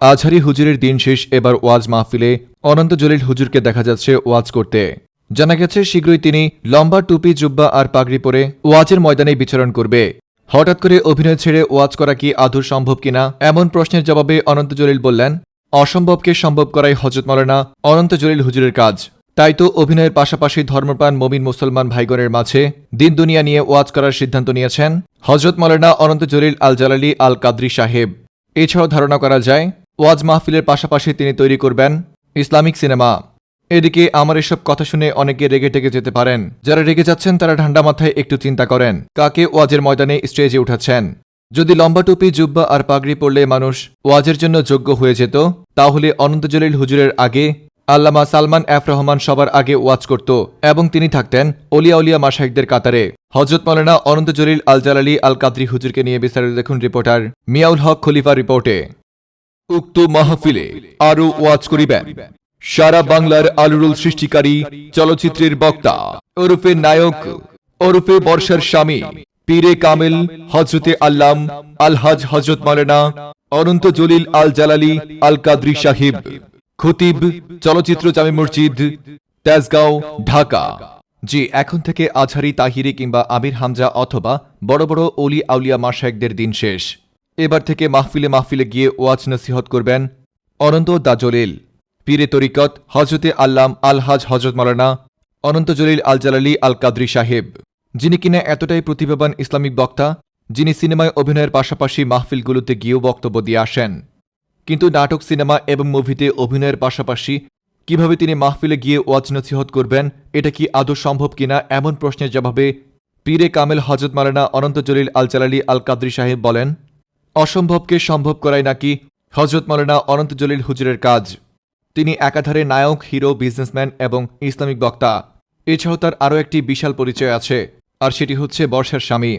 আজহারি হুজুরের দিন শেষ, এবার ওয়াজ মাহফিলে অনন্ত জলিল হুজুরকে দেখা যাচ্ছে ওয়াজ করতে। জানা গেছে, শীঘ্রই তিনি লম্বা টুপি, জুব্বা আর পাগড়ি পরে ওয়াজের ময়দানে বিচরণ করবে। হঠাৎ করে অভিনয় ছেড়ে ওয়াজ করা কি আদৌ সম্ভব কিনা, এমন প্রশ্নের জবাবে অনন্ত জলিল বললেন, অসম্ভবকে সম্ভব করাই হজরত মৌলানা অনন্ত জলিল হুজুরের কাজ। তাই তো অভিনয়ের পাশাপাশি ধর্মপ্রাণ মমিন মুসলমান ভাইগণের মাঝে দিন দুনিয়া নিয়ে ওয়াজ করার সিদ্ধান্ত নিয়েছেন হজরত মৌলানা অনন্ত জলিল আল জালালি আল কাদরি সাহেব। এছাড়াও ধারণা করা যায়, ওয়াজ মাহফিলের পাশাপাশি তিনি তৈরি করবেন ইসলামিক সিনেমা। এদিকে আমার এসব কথা শুনে অনেকে রেগে টেগে যেতে পারেন। যারা রেগে যাচ্ছেন, তারা ঠান্ডা মাথায় একটু চিন্তা করেন, কাকে ওয়াজের ময়দানে স্টেজে উঠাচ্ছেন? যদি লম্বা টুপি, জুব্বা আর পাগড়ি পরলে মানুষ ওয়াজের জন্য যোগ্য হয়ে যেত, তাহলে অনন্ত জলিল হুজুরের আগে আল্লামা সালমান এফ রহমান সবার আগে ওয়াজ করত এবং তিনি থাকতেন অলিয়া উলিয়া মাসাইকদের কাতারে। হজরত মৌলানা অনন্ত জলিল আল জালালি আল কাদরি হুজুরকে নিয়ে বিস্তারিত দেখুন রিপোর্টার মিয়াউল হক খলিফা রিপোর্টে। উক্ত মাহফিলে আরও ওয়াজ করিবেন। সারা বাংলার আলুরুল সৃষ্টিকারী চলচ্চিত্রের বক্তা, ওরফে নায়ক, ওরফে বর্ষার স্বামী, পীরে কামিল হজরতে আল্লাম, আলহাজ হজরত মালেনা অনন্ত জলিল আল জালালি আল কাদরি সাহিব। খতিব, চলচ্চিত্র জামে মসজিদ, তেজগাঁও, ঢাকা। জি, এখন থেকে আজহারি, তাহিরি কিংবা আমির হামজা অথবা বড় বড় অলি আউলিয়া মাসায়েকদের দিন শেষ। এবার থেকে মাহফিলে মাহফিলে গিয়ে ওয়াজ নসিহত করবেন অনন্ত দাজলিল। পীরে তরিকত হজরতে আল্লাম আলহাজ হজরত মালানা অনন্ত জলিল আল জালালি আল কাদরি সাহেব। যিনি কিনা এতটাই প্রতিভাবান ইসলামিক বক্তা, যিনি সিনেমায় অভিনয়ের পাশাপাশি মাহফিলগুলোতে গিয়েও বক্তব্য দিয়ে আসেন। কিন্তু নাটক, সিনেমা এবং মুভিতে অভিনয়ের পাশাপাশি কীভাবে তিনি মাহফিলে গিয়ে ওয়াজ নসিহত করবেন, এটা কি আদৌ সম্ভব কিনা, এমন প্রশ্নের জবাবে পীরে কামেল হজরত মালানা অনন্ত জলিল আল জালালি আল কাদরি সাহেব বলেন, অসম্ভবকে সম্ভব করাই নাকি হজরত মালানা অনন্ত জলিল হুজুরের কাজ? তিনি একাধারে নায়ক, হিরো, বিজনেসম্যান এবং ইসলামিক বক্তা। এছাড়াও তার আরও একটি বিশাল পরিচয় আছে, আর সেটি হচ্ছে বর্ষার স্বামী।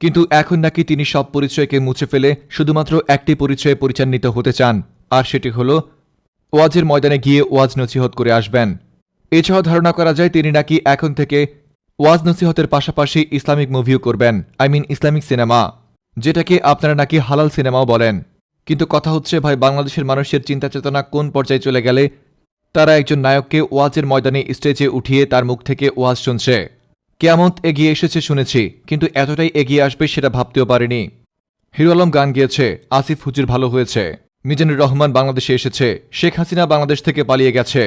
কিন্তু এখন নাকি তিনি সব পরিচয়কে মুছে ফেলে শুধুমাত্র একটি পরিচয়ে পরিচান্বিত হতে চান, আর সেটি হল ওয়াজের ময়দানে গিয়ে ওয়াজ নসিহত করে আসবেন। এছাড়াও ধারণা করা যায় তিনি নাকি এখন থেকে ওয়াজ নসিহতের পাশাপাশি ইসলামিক মুভিও করবেন, আই মিন ইসলামিক সিনেমা, যেটাকে আপনারা নাকি হালাল সিনেমাও বলেন। কিন্তু কথা হচ্ছে, ভাই, বাংলাদেশের মানুষের চিন্তা চেতনা কোন পর্যায়ে চলে গেলে তারা একজন নায়ককে ওয়াজের ময়দানে স্টেজে উঠিয়ে তার মুখ থেকে ওয়াজ শুনছে। কেয়ামত এগিয়ে এসেছে শুনেছি, কিন্তু এতটাই এগিয়ে আসবে সেটা ভাবতেও পারিনি। হিরো আলম গান গিয়েছে, আসিফ হুজুর ভালো হয়েছে। মিজানুর রহমান বাংলাদেশে এসেছে, শেখ হাসিনা বাংলাদেশ থেকে পালিয়ে গেছে।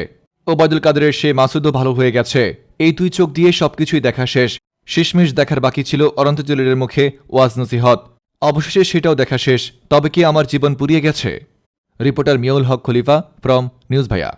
ওবায়দুল কাদেরের সে মাসুদও ভালো হয়ে গেছে। এই দুই চোখ দিয়ে সবকিছুই দেখা শেষ। শেষমেশ দেখার বাকি ছিল অনন্ত জলিলের মুখে ওয়াজ নসিহত। অবশেষে সেটাও দেখা শেষ। তবে কি আমার জীবন পুড়িয়ে গেছে? Reporter Miyaul Haque Khalifa from news ভাইয়া